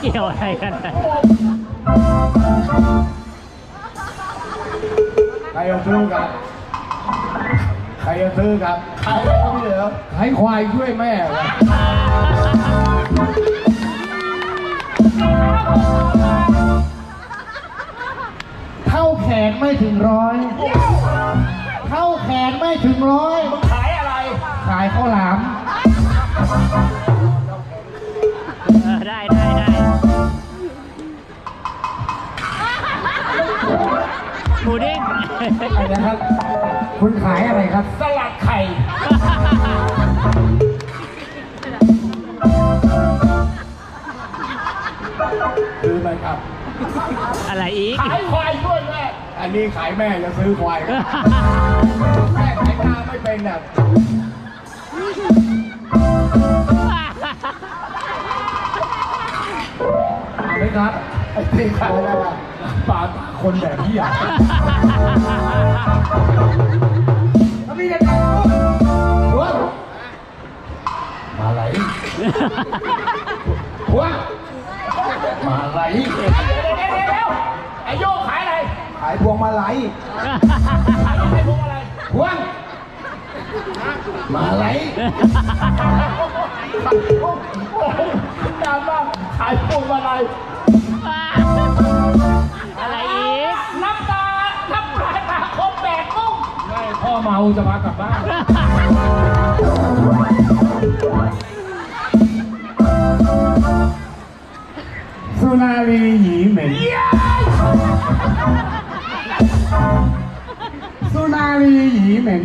เกี่ยวอะไรกันนะใครจะซื้อครับ ใครจะซื้อครับขายอะไรก็ไม่เหลือขายควายช่วยแม่ครับเท่าแขนไม่ถึงร้อย เท่าแขนไม่ถึงร้อยมึงขายอะไร ขายข้าวหลาม เออได้ได้ อะไรนะครับ คุณขายอะไรครับ สลัดไข่ ซื้อไหมครับ อะไรอีก ขายควายด้วยแม่ อันนี้ขายแม่จะซื้อควายครับแม่ขายนาไม่เป็นน่ะเอาไหมครับไอ้ที่ขายอะไรล่ะ ปากคนแบบนี้อะแล้วมีแต่ตังค์หัวมาไหลหัวมาไหลไอ้โยกขายอะไร ขายพวงมาลัยขายพวงมาลัยพวงมาลัยดาบ้างขายพวงมาลัยอ เมาจะพากลับบ้านสุนารีหยีเหม็นสุนารีหยีเหม็น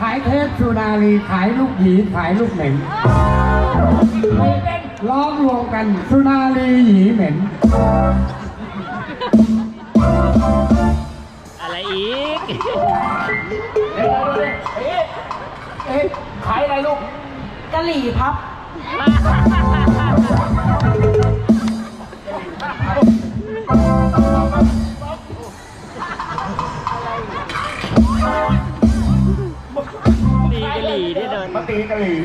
ขายเทปสุนารีขายลูกหยีขายลูกเหม็นล้อมรวมกันสุนารีหยีเหม็น อะไรอีก เดี๋ยวเดี๋ยวเอ๊ะเอ๊ะขายอะไรลูก กะหรี่พับ ตีกะหรี่ที่เดินมาตีกะหรี่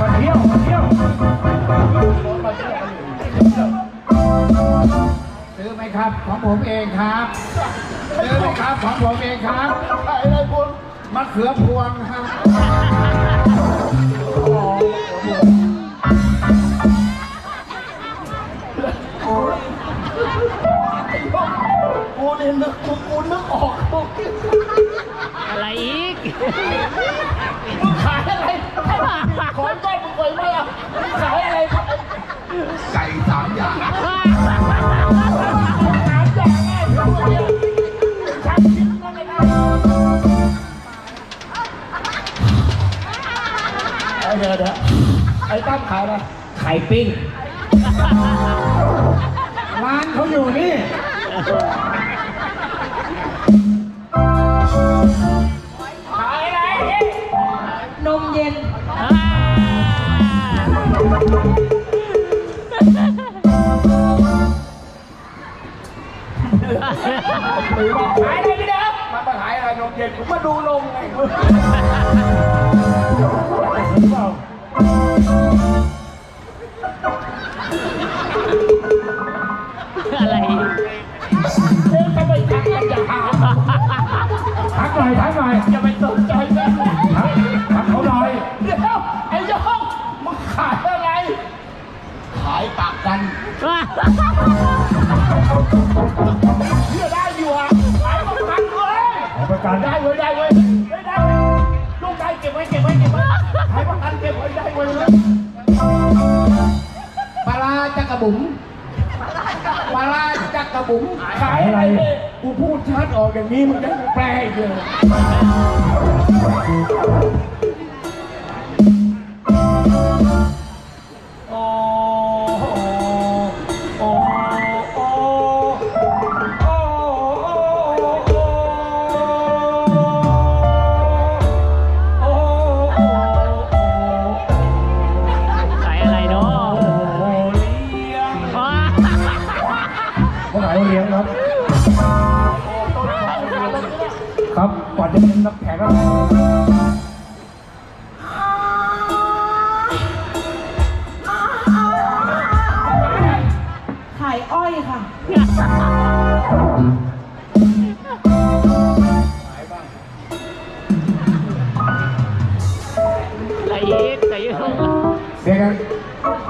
มาเที่ยว มาเที่ยวมาเที่ยว ซื้อไหมครับ ของผมเองครับซื้อไหมครับของผมเองครับขายอะไรคุณมะเขือพวงครับกูนี่นึกกูกูนึกออกกูอะไรอีกมึงขายอะไรขอแก้มึงเคยไหมอะมึงขายอะไรไก่สามอย่างสามอย่าง ไอ้เดี๋ยวเดี๋ยวไอ้ตั้มขายอะไรไข่ปิ้ง ร้านเขาอยู่นี่ ขายอะไรนมเย็นอ่าหรือบอกขายอะไรพี่เด้อมันมาขายอะไรนมเย็นผมมาดูลงไง เว้ยได้เว้ยได้ได้เว้ยลูกได้เก็บไว้เก็บไว้เก็บไว้ขายปากกันเก็บไว้ได้เว้ยเลยปลาร้าจักกระบุ๋มปลาร้าจักกระบุ๋มขายอะไรเนี่ยกูพูดชัดออกอย่างนี้มึงยังแปลอีกเลย ครับ ก่อนจะเป็นนักแขกรับเชิญขายอ้อยค่ะ หายบ้างอะไรอีกอรอี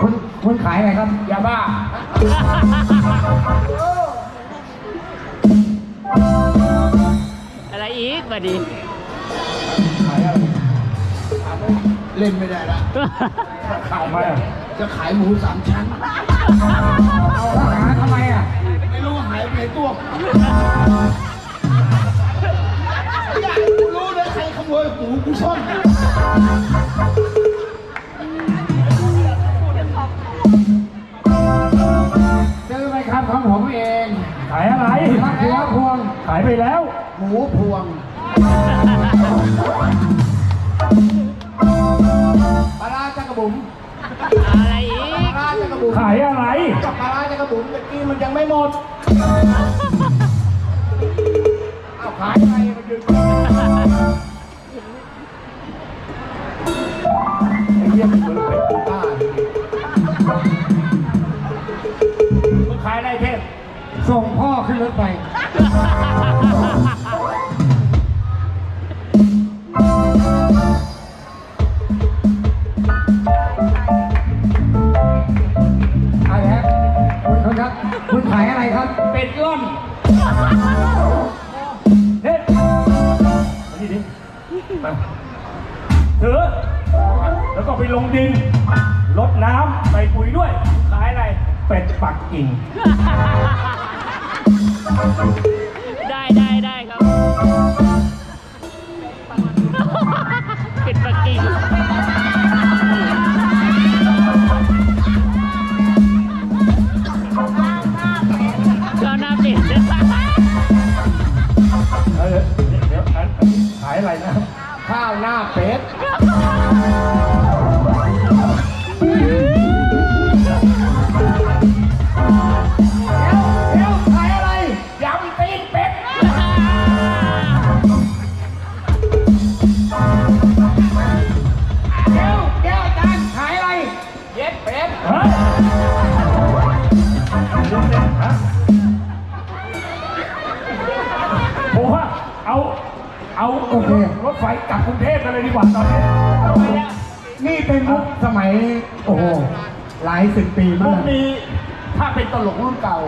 คุณคุณขายอะไรครับ ยาบ้า กบัดดีขายอะไรเล่นไม่ได้ละขายทำไมอะจะขายหมูสามชั้นเอาข้อหาทำไมอะ ไม่รู้หายไปไหนตัวายไปแล้ว หมูพวง ปลาร้าจักรบุ๋มอะไรอีปลากร้าจักรบุ๋มขายอะไร กับปลาร้าจักรบุ๋มเมื่อกี้มันยังไม่หมดเอาขายอะไรมันดึงไอ้เหี้ยมันเหมือนเป็ดกูต้าเลยมึงขายอะไรเทพส่งพ่อขึ้นรถไป ถือ แล้วก็ไปลงดินรดน้ำใส่ปุ๋ยด้วยขายอะไร เป็ดปักกิ่ง ได้ได้ได้ครับปิดปักกิ่งเราหน้าเป็ดเออ อันนี้ขายอะไรนะ ข้าวหน้าเป็ด โอเค รถไฟกลับกรุงเทพกันเลยดีกว่าตอนนี้นี่เป็นมุกสมัย โอ้โห หลายสิบปีพมาวกก นี้ถ้าเป็นตลกรุ่นเก่า